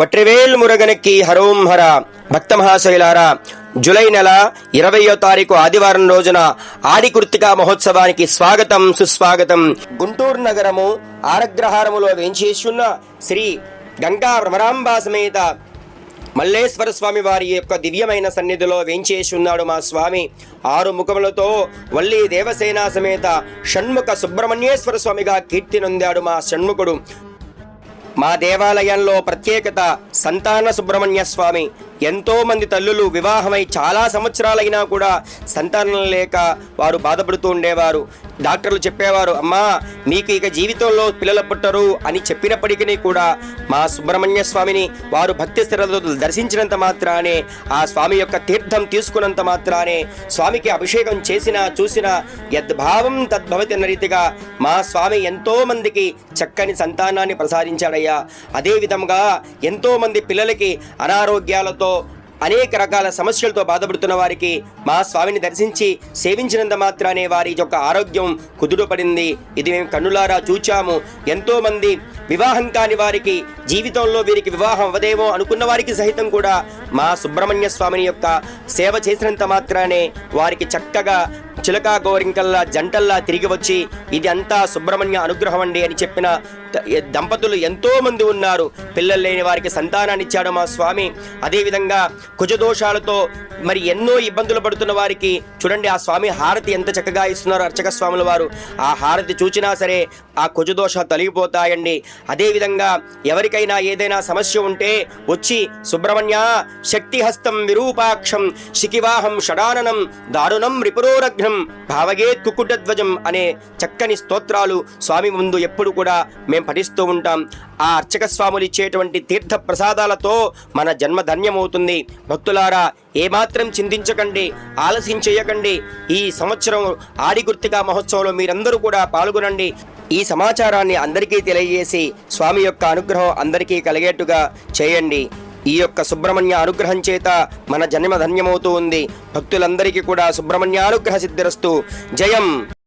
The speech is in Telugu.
వట్రివేల్ మురగనెక్కి హరోం హర భక్త మహాశైలారా జులై నెల ఇరవయో తారీఖు ఆదివారం రోజున ఆదికృతిక మహోత్సవానికి స్వాగతం సుస్వాగతం. గుంటూరు నగరము ఆరగ్రహారములో వేంచేస్తున్న శ్రీ గంగా భ్రమరాంబా సమేత మల్లేశ్వర స్వామి వారి యొక్క దివ్యమైన సన్నిధిలో వేంచేసి ఉన్నాడు మా స్వామి. ఆరు ముఖములతో వల్లి దేవసేన సమేత షణ్ముఖ సుబ్రహ్మణ్యేశ్వర స్వామిగా కీర్తి నొందాడు మా షణ్ముఖుడు. మా దేవాలయంలో ప్రత్యేకత సంతాన సుబ్రహ్మణ్య స్వామి. ఎంతో మంది తల్లులు వివాహమై చాలా సంవత్సరాలైనా కూడా సంతానం లేక వారు బాధపడుతూ ఉండేవారు. డాక్టర్లు చెప్పేవారు అమ్మా మీకు ఇక జీవితంలో పిల్లలు పుట్టరు అని చెప్పినప్పటికీ కూడా మా సుబ్రహ్మణ్య స్వామిని వారు భక్తి స్థిరతతో దర్శించినంత మాత్రానే ఆ స్వామి యొక్క తీర్థం తీసుకున్నంత మాత్రానే స్వామికి అభిషేకం చేసినా చూసినా యద్భావం తద్భవతి అన్న రీతిగా మా స్వామి ఎంతో మందికి చక్కని సంతానాన్ని ప్రసాదించాడయ్యా. అదే విధంగా ఎంతో మంది పిల్లలకి అనారోగ్యాలతో అనేక రకాల సమస్యలతో బాధపడుతున్న వారికి మా స్వామిని దర్శించి సేవించినంత మాత్రానే వారి యొక్క ఆరోగ్యం కుదురుపడింది ఇది మేము కన్నులారా చూచాము. ఎంతో మంది వివాహం కాని వారికి జీవితంలో వీరికి వివాహం అవ్వదేమో అనుకున్న వారికి సహితం కూడా మా సుబ్రహ్మణ్య స్వామిని యొక్క సేవ చేసినంత మాత్రానే వారికి చక్కగా చిలకా గోరింకల్లా జంటల్లా తిరిగి వచ్చి ఇది అంతా సుబ్రహ్మణ్య అనుగ్రహం అండి అని చెప్పిన దంపతులు ఎంతో మంది ఉన్నారు. పిల్లలు లేని వారికి సంతానాన్ని ఇచ్చాడు మా స్వామి. అదేవిధంగా కుజదోషాలతో మరి ఎన్నో ఇబ్బందులు పడుతున్న వారికి చూడండి ఆ స్వామి హారతి ఎంత చక్కగా ఇస్తున్నారు అర్చక స్వాముల వారు. ఆ హారతి చూచినా సరే ఆ కుజదోషాలు తొలగిపోతాయండి. అదేవిధంగా ఎవరికైనా ఏదైనా సమస్య ఉంటే వచ్చి సుబ్రహ్మణ్య శక్తిహస్తం విరూపాక్షం శికివాహం షడాననం దారుణం రిపురోరఘ్నం భావగేత్ కుకుటధ్వజం అనే చక్కని స్తోత్రాలు స్వామి ముందు ఎప్పుడు కూడా మేము పఠిస్తూ ఉంటాం. ఆ అర్చక స్వాములు ఇచ్చేటువంటి తీర్థ ప్రసాదాలతో మన జన్మ ధన్యమవుతుంది. భక్తులారా ఏమాత్రం చింతించకండి ఆలస్యం చేయకండి. ఈ సంవత్సరం ఆడిగుర్తిగా మహోత్సవంలో మీరందరూ కూడా పాల్గొనండి. ఈ సమాచారాన్ని అందరికీ తెలియజేసి స్వామి యొక్క అనుగ్రహం అందరికీ కలిగేట్టుగా చేయండి. ఈ యొక్క సుబ్రహ్మణ్య అనుగ్రహం చేత మన జన్మ ధన్యమవుతూ ఉంది. భక్తులందరికీ కూడా సుబ్రహ్మణ్య అనుగ్రహ సిద్ధిరస్తు. జయం!